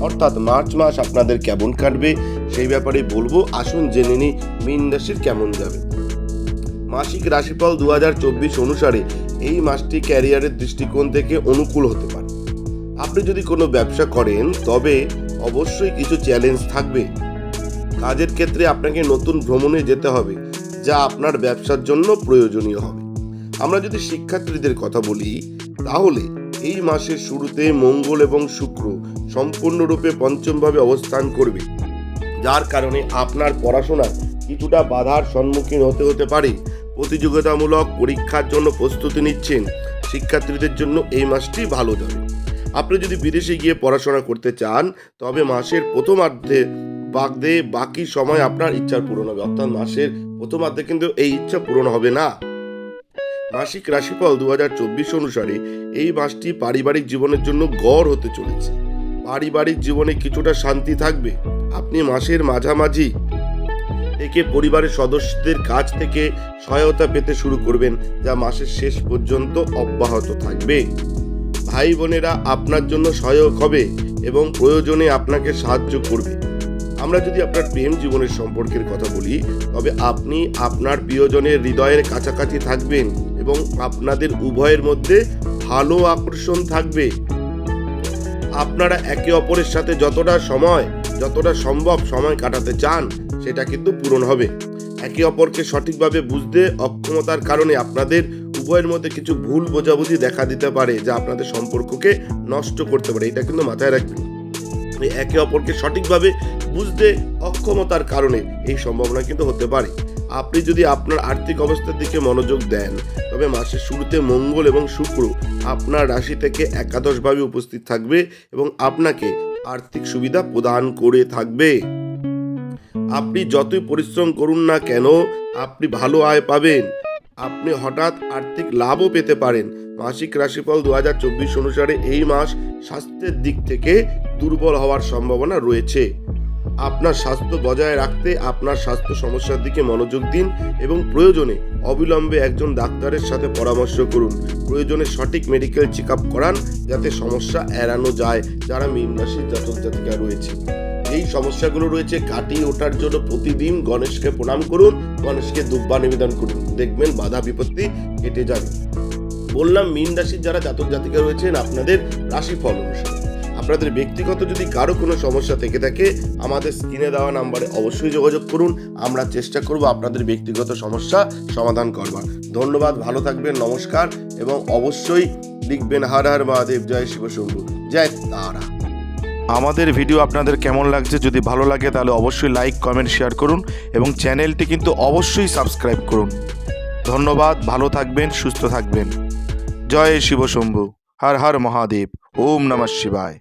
অর্থাৎ মার্চ মাস আপনাদের কেমন কাটবে, সেই ব্যাপারে বলব, আসুন জেনে নিই মীন রাশির কেমন যাবে। মাসিক রাশিফল দু হাজার চব্বিশ অনুসারে এই মাসটি ক্যারিয়ারের দৃষ্টিকোণ থেকে অনুকূল হতে পারে। আপনি যদি কোনো ব্যবসা করেন, তবে অবশ্যই কিছু চ্যালেঞ্জ থাকবে। কাজের ক্ষেত্রে আপনাকে নতুন ভ্রমণে যেতে হবে, যা আপনার ব্যবসার জন্য প্রয়োজনীয় হবে। আমরা যদি শিক্ষার্থীদের কথা বলি, তাহলে এই মাসের শুরুতে মঙ্গল এবং শুক্র সম্পূর্ণরূপে পঞ্চমভাবে অবস্থান করবে। যার কারণে আপনার পড়াশোনার কিছুটা বাধার সম্মুখীন হতে হতে পারে। প্রতিযোগিতামূলক পরীক্ষার জন্য প্রস্তুতি নিচ্ছেন শিক্ষার্থীদের জন্য এই মাসটি ভালো যাবে। আপনি যদি বিদেশে গিয়ে পড়াশোনা করতে চান, তবে মাসের প্রথমার্ধে বাগদে বাকি সময় আপনার ইচ্ছা পূরণ হবে। অর্থাৎ মাসের প্রথমার্ধে কিন্তু এই ইচ্ছা পূরণ হবে না। মাসিক রাশিফল দু হাজার চব্বিশ অনুসারে এই মাসটি পারিবারিক জীবনের জন্য গড় হতে চলেছে। পারিবারিক জীবনে কিছুটা শান্তি থাকবে। আপনি মাসের মাঝামাঝি থেকে পরিবারের সদস্যদের কাছ থেকে সহায়তা পেতে শুরু করবেন, যা মাসের শেষ পর্যন্ত অব্যাহত থাকবে। ভাই বোনেরা আপনার জন্য সহায়ক হবে এবং প্রয়োজনে আপনাকে সাহায্য করবে। আমরা যদি আপনার প্রেম জীবনের সম্পর্কের কথা বলি, তবে আপনি আপনার প্রিয়জনের হৃদয়ের কাছাকাছি থাকবেন। এবং আপনাদের উভয়ের মধ্যে ভালো আকর্ষণ থাকবে। আপনারা একে অপরের সাথে যতটা সময়, যতটা সম্ভব সময় কাটাতে চান, সেটা কিন্তু পূরণ হবে। একে অপরকে সঠিকভাবে বুঝতে অক্ষমতার কারণে আপনাদের উভয়ের মধ্যে কিছু ভুল বোঝাবুঝি দেখা দিতে পারে, যা আপনাদের সম্পর্ককে নষ্ট করতে পারে। এটা কিন্তু মাথায় রাখবেন। একে অপরকে সঠিকভাবে বুঝতে অক্ষমতার কারণে এই সম্ভাবনা কিন্তু হতে পারে। আপনি যদি আপনার আর্থিক অবস্থার দিকে মনোযোগ দেন তবে মাসের শুরুতে মঙ্গল এবং শুক্র আপনার রাশি থেকে একাদশভাবে উপস্থিত থাকবে এবং আপনাকে আর্থিক সুবিধা প্রদান করে থাকবে। আপনি যতই পরিশ্রম করুন না কেন, আপনি ভালো আয় পাবেন। আপনি হঠাৎ আর্থিক লাভও পেতে পারেন। মাসিক রাশিফল দু হাজার চব্বিশ অনুসারে এই মাস স্বাস্থ্যের দিক থেকে দুর্বল হওয়ার সম্ভাবনা রয়েছে। আপনার স্বাস্থ্য বজায় রাখতে, আপনার স্বাস্থ্য সমস্যার দিকে মনোযোগ দিন এবং প্রয়োজনে অবিলম্বে একজন ডাক্তারের সাথে পরামর্শ করুন। প্রয়োজনে সঠিক মেডিকেল চেক আপ করান যাতে সমস্যা এড়ানো যায় যারা মীন রাশির জাতক জাতিকা রয়েছে। এই সমস্যাগুলো রয়েছে কাটিয়ে ওঠার জন্য প্রতিদিন গণেশকে প্রণাম করুন, গণেশকে দুব্বা নিবেদন করুন। দেখবেন বাধা বিপত্তি কেটে যাবে। বললাম, মীন রাশির যারা জাতক জাতিকা রয়েছেন, আপনাদের রাশিফল অনুসারে। আপনাদের ব্যক্তিগত যদি কারও কোনো সমস্যা থেকে থাকে, আমাদের স্ক্রিনে দেওয়া নাম্বারে অবশ্যই যোগাযোগ করুন। আমরা চেষ্টা করব আপনাদের ব্যক্তিগত সমস্যা সমাধান করবার। ধন্যবাদ, ভালো থাকবেন, নমস্কার এবং অবশ্যই লিখবেন হার হার মহাদেব, জয় শিবশম্ভু জয় তারা। আমাদের ভিডিও আপনাদের কেমন লাগছে যদি ভালো লাগে তাহলে অবশ্যই লাইক, কমেন্ট, শেয়ার করুন এবং চ্যানেলটি কিন্তু অবশ্যই সাবস্ক্রাইব করুন। ধন্যবাদ, ভালো থাকবেন, সুস্থ থাকবেন। জয় শিবশম্ভু হর হর মহাদেব, ওম নমঃ শিবায়।